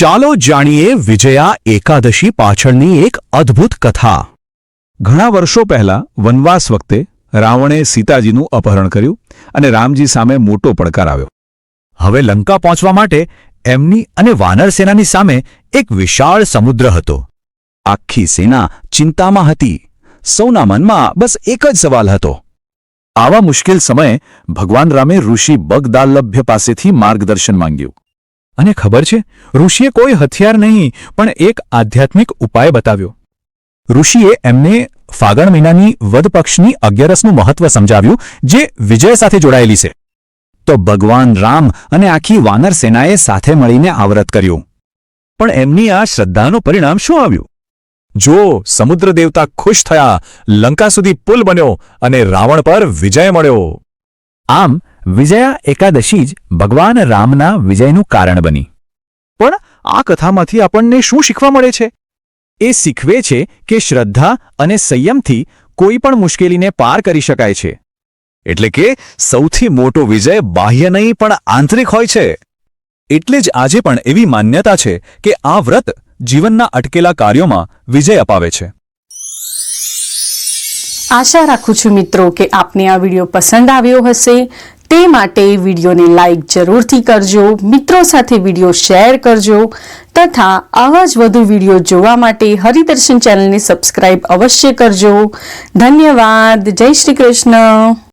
ચાલો જાણીએ વિજયા એકાદશી પાછળની એક અદ્ભુત કથા. ઘણા વર્ષો પહેલા વનવાસ વખતે રાવણે સીતાજીનું અપહરણ કર્યું અને રામજી સામે મોટો પડકાર આવ્યો. હવે લંકા પહોંચવા માટે એમની અને વાનર સેનાની સામે એક વિશાળ સમુદ્ર હતો. આખી સેના ચિંતામાં હતી. સૌના મનમાં બસ એક જ સવાલ હતો. આવા મુશ્કેલ સમયે ભગવાન રામે ઋષિ બગદાલભ્ય પાસેથી માર્ગદર્શન માંગ્યું. અને ખબર છે, ઋષિએ કોઈ હથિયાર નહીં, પણ એક આધ્યાત્મિક ઉપાય બતાવ્યો. ઋષિએ એમને ફાગણ મહિનાની વદ અગિયારસનું મહત્વ સમજાવ્યું, જે વિજય સાથે જોડાયેલી છે. તો ભગવાન રામ અને આખી વાનર સેનાએ સાથે મળીને આવ્રત કર્યું. પણ એમની આ શ્રદ્ધાનું પરિણામ શું આવ્યું? જો સમુદ્ર દેવતા ખુશ થયા, લંકા સુધી પુલ બન્યો અને રાવણ પર વિજય મળ્યો. આમ વિજયા એકાદશી જ ભગવાન રામના વિજયનું કારણ બની. પણ આ કથામાંથી આપણને શું શીખવા મળે છે? એ શીખવે છે કે શ્રદ્ધા અને સંયમથી કોઈ પણ મુશ્કેલીને પાર કરી શકાય છે. એટલે કે સૌથી મોટો વિજય બાહ્ય નહીં, પણ આંતરિક હોય છે. એટલે જ આજે પણ એવી માન્યતા છે કે આ વ્રત જીવનના અટકેલા કાર્યોમાં વિજય અપાવે છે. આશા રાખું છું મિત્રો કે આપને આ વીડિયો પસંદ આવ્યો હશે. તે માટે વિડીયોને લાઈક જરૂરથી કરજો, મિત્રો સાથે વીડિયો શેર કરજો તથા આવા જ વધુ વીડિયો જોવા માટે હરિદર્શન ચેનલને સબસ્ક્રાઇબ અવશ્ય કરજો. ધન્યવાદ. જય શ્રી કૃષ્ણ.